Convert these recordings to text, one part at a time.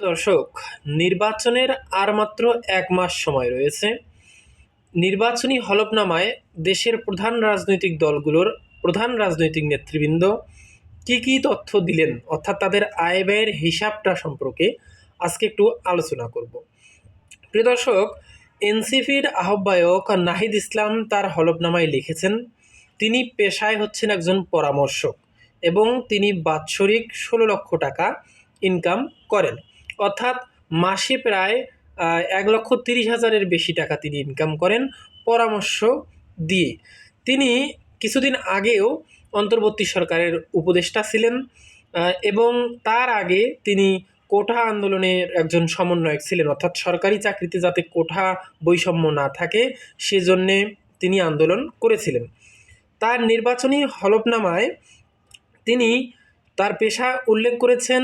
দর্শক, নির্বাচনের আর মাত্র এক মাস সময় রয়েছে। নির্বাচনী হলফনামায় দেশের প্রধান রাজনৈতিক দলগুলোর প্রধান রাজনৈতিক নেতৃবৃন্দ কী কী তথ্য দিলেন, অর্থাৎ তাদের আয় ব্যয়ের হিসাবটা সম্পর্কে আজকে একটু আলোচনা করব। প্রিয় দর্শক, এনসিপির আহ্বায়ক নাহিদ ইসলাম তার হলফনামায় লিখেছেন, তিনি পেশায় হচ্ছেন একজন পরামর্শক এবং তিনি বাৎসরিক ষোলো লক্ষ টাকা ইনকাম করেন। অর্থাৎ মাসে প্রায় এক লক্ষ তিরিশ হাজারের বেশি টাকা তিনি ইনকাম করেন পরামর্শ দিয়ে। তিনি কিছুদিন আগেও অন্তর্বর্তী সরকারের উপদেষ্টা ছিলেন এবং তার আগে তিনি কোঠা আন্দোলনের একজন সমন্বয়ক ছিলেন। অর্থাৎ সরকারি চাকরিতে যাতে কোঠা বৈষম্য না থাকে, সেজন্যে তিনি আন্দোলন করেছিলেন। তার নির্বাচনী হলফনামায় তিনি তার পেশা উল্লেখ করেছেন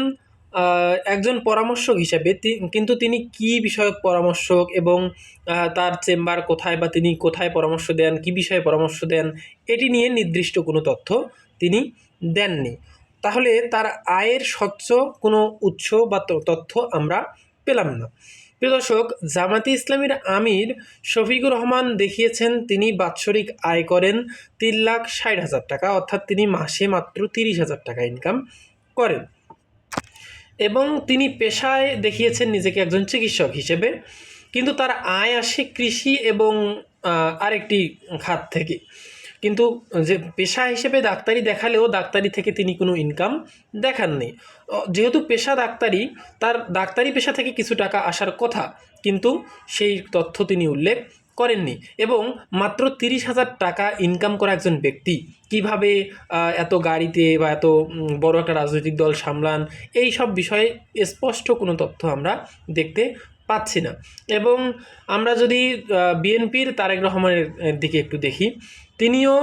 একজন পরামর্শক হিসাবে কিন্তু তিনি কি বিষয়ক পরামর্শক এবং তার চেম্বার কোথায় বা তিনি কোথায় পরামর্শ দেন, কি বিষয়ে পরামর্শ দেন, এটি নিয়ে নির্দিষ্ট কোনো তথ্য তিনি দেননি। তাহলে তার আয়ের স্বচ্ছ কোনো উৎস বা তথ্য আমরা পেলাম না। প্রিয় দর্শক জামাতে ইসলামীর আমির শফিকুর রহমান দেখিয়েছেন তিনি বাৎসরিক আয় করেন তিন লাখ ষাট হাজার টাকা, অর্থাৎ তিনি মাসে মাত্র তিরিশ হাজার টাকা ইনকাম করেন। এবং তিনি পেশায় দেখিয়েছেন নিজেকে একজন চিকিৎসক হিসেবে। কিন্তু তার আয় আসে কৃষি এবং আরেকটি খাত থেকে। কিন্তু যে পেশা হিসেবে ডাক্তারি দেখালেও ডাক্তারি থেকে তিনি কোনো ইনকাম দেখাননি। যেহেতু পেশা ডাক্তারি, তার ডাক্তারি পেশা থেকে কিছু টাকা আসার কথা, কিন্তু সেই তথ্য তিনি উল্লেখ করেননি। এবং মাত্র তিরিশ হাজার টাকা ইনকাম করা একজন ব্যক্তি কীভাবে এত গাড়িতে বা এত বড় একটা রাজনৈতিক দল সামলান, এই সব বিষয়ে স্পষ্ট কোনো তথ্য আমরা দেখতে পাচ্ছি না। এবং আমরা যদি বিএনপির তারেক রহমানের দিকে একটু দেখি, তিনিও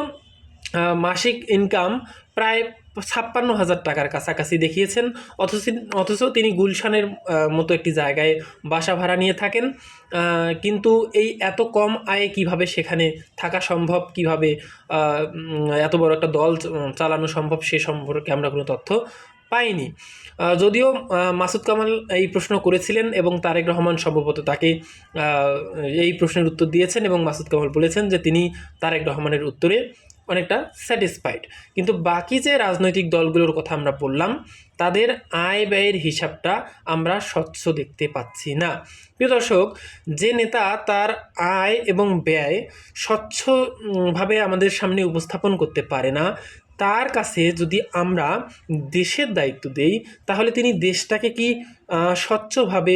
মাসিক ইনকাম প্রায় ছাপ্পান্ন হাজার টাকার কাছাকাছি দেখিয়েছেন। অথচ অথচ তিনি গুলশানের মতো একটি জায়গায় বাসা ভাড়া নিয়ে থাকেন। কিন্তু এই এত কম আয়ে কীভাবে সেখানে থাকা সম্ভব? কীভাবে এত বড় একটা দল চালানো সম্ভব সে সম্পর্কে আমরা কোনো তথ্য পাইনি। যদিও মাসুদ কামাল এই প্রশ্ন করেছিলেন এবং তারেক রহমান সম্ভবত তাকে এই প্রশ্নের উত্তর দিয়েছেন এবং মাসুদ কামাল বলেছেন যে তিনি তারেক রহমানের উত্তরে অনেকটা স্যাটিসফাইড কিন্তু বাকি যে রাজনৈতিক দলগুলোর কথা আমরা বললাম, তাদের আয় ব্যয়ের হিসাবটা আমরা স্বচ্ছ দেখতে পাচ্ছি না। প্রিয় দর্শক, যে নেতা তার আয় এবং ব্যয় স্বচ্ছভাবে আমাদের সামনে উপস্থাপন করতে পারে না, তার কাছে যদি আমরা দেশের দায়িত্ব দেই, তাহলে তিনি দেশটাকে কি স্বচ্ছভাবে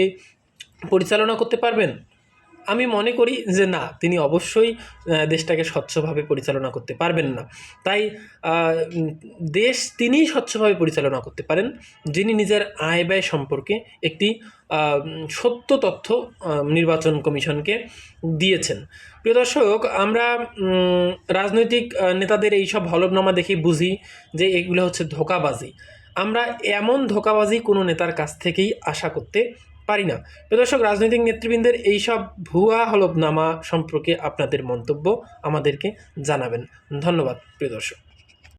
পরিচালনা করতে পারবেন? আমি মনে করি যে না, তিনি অবশ্যই দেশটাকে স্বচ্ছভাবে পরিচালনা করতে পারবেন না। তাই দেশ তিনিই স্বচ্ছভাবে পরিচালনা করতে পারেন, যিনি নিজের আয় ব্যয় সম্পর্কে একটি সত্য তথ্য নির্বাচন কমিশনকে দিয়েছেন। প্রিয় দর্শক, আমরা রাজনৈতিক নেতাদের এই সব হলফনামা দেখে বুঝি যে এগুলো হচ্ছে ধোকাবাজি। আমরা এমন ধোকাবাজি কোনো নেতার কাছ থেকেই আশা করতে পারি না। প্রদর্শক রাজনৈতিক নেতৃবৃন্দের এইসব ভুয়া হলফনামা সম্পর্কে আপনাদের মন্তব্য আমাদেরকে জানাবেন। ধন্যবাদ, প্রিয় দর্শক।